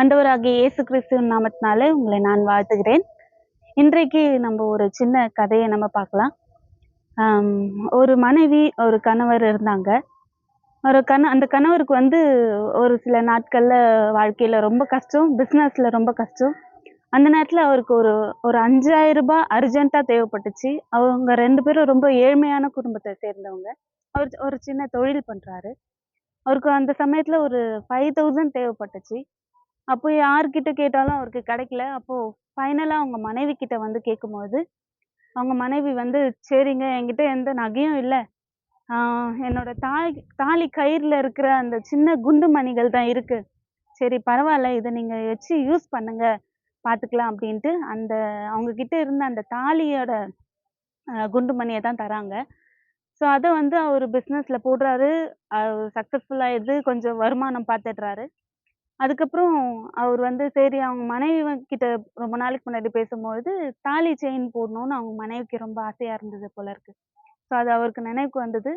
ஆண்டவராகிய இயேசு கிறிஸ்துவின் நாமத்தினாலே உங்களை நான் வாழ்த்துகிறேன். இன்றைக்கு நம்ம ஒரு சின்ன கதையை நம்ம பார்க்கலாம். ஒரு மனைவி ஒரு கணவர் இருந்தாங்க. ஒரு கண அந்த கணவருக்கு வந்து ஒரு சில நாட்களில் வாழ்க்கையில் ரொம்ப கஷ்டம் பிஸ்னஸில் ரொம்ப கஷ்டம். அந்த நேரத்தில் அவருக்கு ஒரு ஒரு அஞ்சாயிரம் ரூபாய் அர்ஜென்ட்டாக தேவைப்பட்டுச்சு. அவங்க ரெண்டு பேரும் ரொம்ப ஏழ்மையான குடும்பத்தை சேர்ந்தவங்க. அவர் ஒரு சின்ன தொழில் பண்ணுறாரு அவருக்கு அந்த சமயத்தில் ஒரு ஃபைவ் தௌசண்ட் தேவைப்பட்டுச்சு. அப்போ யார்கிட்ட கேட்டாலும் அவருக்கு கிடைக்கல. அப்போது ஃபைனலாக அவங்க மனைவி கிட்ட வந்து கேட்கும்போது அவங்க மனைவி வந்து சரிங்க என்கிட்ட எந்த நகையும் இல்லை. என்னோட தாய் தாலி கயிறில் இருக்கிற அந்த சின்ன குண்டு மணிகள் தான் இருக்குது சரி பரவாயில்ல இதை நீங்கள் வச்சு யூஸ் பண்ணுங்க. பார்த்துக்கலாம் அப்படின்ட்டு அந்த அவங்க கிட்ட இருந்த அந்த தாலியோட குண்டு மணியை தான் தராங்க. ஸோ அதை வந்து அவர் பிஸ்னஸில் போடுறாரு. சக்ஸஸ்ஃபுல்லாகிடுது கொஞ்சம் வருமானம் பார்த்துடுறாரு அதுக்கப்புறம் அவர் வந்து சரி அவங்க மனைவி கிட்ட ரொம்ப நாளைக்கு முன்னாடி பேசும்பொழுது தாலி செயின் போடணும்னு அவங்க மனைவிக்கு ரொம்ப ஆசையா இருந்தது போல இருக்கு. ஸோ அது அவருக்கு நினைவுக்கு வந்தது.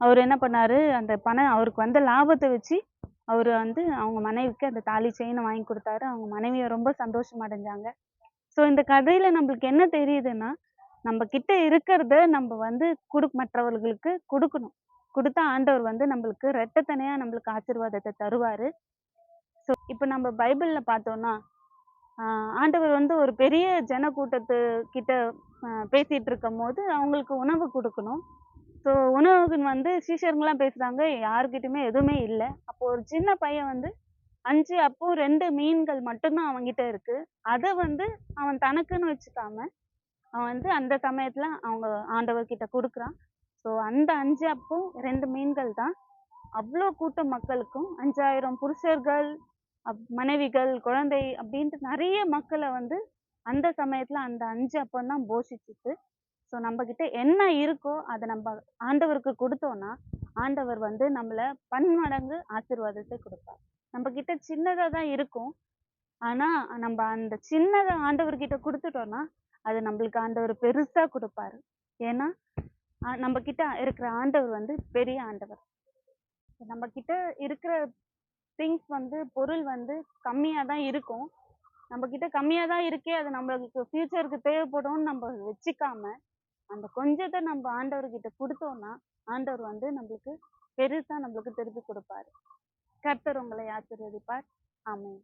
அவர் என்ன பண்ணாரு? அந்த பணம் அவருக்கு வந்த லாபத்தை வச்சு அவர் வந்து அவங்க மனைவிக்கு அந்த தாலி செயினை வாங்கி கொடுத்தாரு. அவங்க மனைவியை ரொம்ப சந்தோஷம் அடைஞ்சாங்க. ஸோ இந்த கதையில நம்மளுக்கு என்ன தெரியுதுன்னா நம்ம கிட்ட இருக்கிறத நம்ம வந்து குடு மற்றவர்களுக்கு கொடுக்கணும். கொடுத்தா ஆண்டவர் வந்து நம்மளுக்கு ரெட்டத்தனையா நம்மளுக்கு ஆசீர்வாதத்தை தருவாரு. ஸோ இப்போ நம்ம பைபிளில் பார்த்தோம்னா ஆண்டவர் வந்து ஒரு பெரிய ஜனக்கூட்டத்து கிட்ட பேசிகிட்டு இருக்கும் போது அவங்களுக்கு உணவு கொடுக்கணும். ஸோ உணவுக்குன்னு வந்து சீஷருங்கெல்லாம் பேசுகிறாங்க யாருக்கிட்டையுமே எதுவுமே இல்லை. அப்போ ஒரு சின்ன பையன் வந்து அஞ்சு அப்போ ரெண்டு மீன்கள் மட்டும்தான் அவன்கிட்ட இருக்குது அதை வந்து அவன் தனக்குன்னு வச்சுக்காம அவன் வந்து அந்த சமயத்தில் அவங்க ஆண்டவர்கிட்ட கொடுக்குறான். ஸோ அந்த அஞ்சு அப்போ ரெண்டு மீன்கள் தான். அவ்வளோ கூட்ட மக்களுக்கும் அஞ்சாயிரம் புருஷர்கள் அப்- மனைவிகள் குழந்தை அப்படின்ட்டு நிறைய மக்களை வந்து அந்த சமயத்துல அந்த அஞ்சு அப்பம் தான் போஷிச்சுச்சு. ஸோ நம்ம கிட்ட என்ன இருக்கோ அதை நம்ம ஆண்டவருக்கு கொடுத்தோம்னா ஆண்டவர் வந்து நம்மள பன்மடங்கு ஆசிர்வாதத்தை கொடுப்பார். நம்ம கிட்ட சின்னதா தான் இருக்கும். ஆனா நம்ம அந்த சின்னதை ஆண்டவர்கிட்ட கொடுத்துட்டோம்னா அது நம்மளுக்கு ஆண்டவர் பெருசா கொடுப்பாரு. ஏன்னா நம்ம கிட்ட இருக்கிற ஆண்டவர் வந்து பெரிய ஆண்டவர். நம்ம கிட்ட இருக்கிற திங்ஸ் வந்து பொருள் வந்து கம்மியாக தான் இருக்கும். நம்ம கிட்ட கம்மியாக தான் இருக்கே அது நம்மளுக்கு ஃபியூச்சருக்கு தேவைப்படும்னு நம்ம வச்சுக்காம அந்த கொஞ்சத்தை நம்ம ஆண்டவர்கிட்ட கொடுத்தோம்னா ஆண்டவர் வந்து நம்மளுக்கு பெருசாக நம்மளுக்கு திருப்பி கொடுப்பாரு. கர்த்தர் உங்களை ஆசீர்வதிப்பார். ஆமாம்